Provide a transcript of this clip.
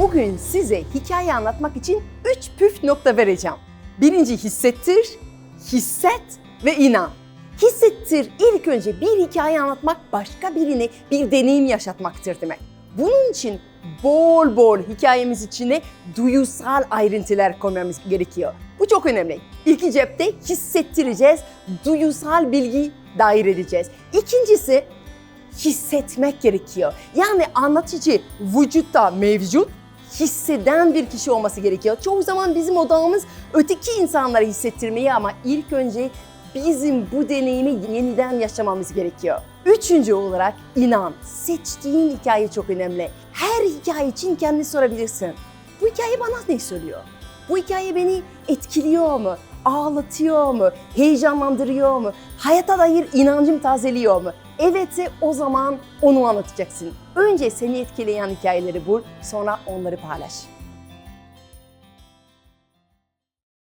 Bugün size hikaye anlatmak için 3 püf nokta vereceğim. Birinci hissettir, hisset ve inan. Hissettir ilk önce bir hikaye anlatmak başka birine bir deneyim yaşatmaktır demek. Bunun için bol bol hikayemiz içine duyusal ayrıntılar koymamız gerekiyor. Bu çok önemli. İlk cepte hissettireceğiz, duyusal bilgi dair edeceğiz. İkincisi hissetmek gerekiyor. Yani anlatıcı vücutta mevcut, hisseden bir kişi olması gerekiyor. Çoğu zaman bizim odağımız öteki insanlara hissettirmeyi ama ilk önce bizim bu deneyimi yeniden yaşamamız gerekiyor. Üçüncü olarak inan. Seçtiğin hikaye çok önemli. Her hikaye için kendini sorabilirsin. Bu hikaye bana ne söylüyor? Bu hikaye beni etkiliyor mu? Ağlatıyor mu? Heyecanlandırıyor mu? Hayata dair inancım tazeliyor mu? Evetse o zaman onu anlatacaksın. Önce seni etkileyen hikayeleri bul, sonra onları paylaş.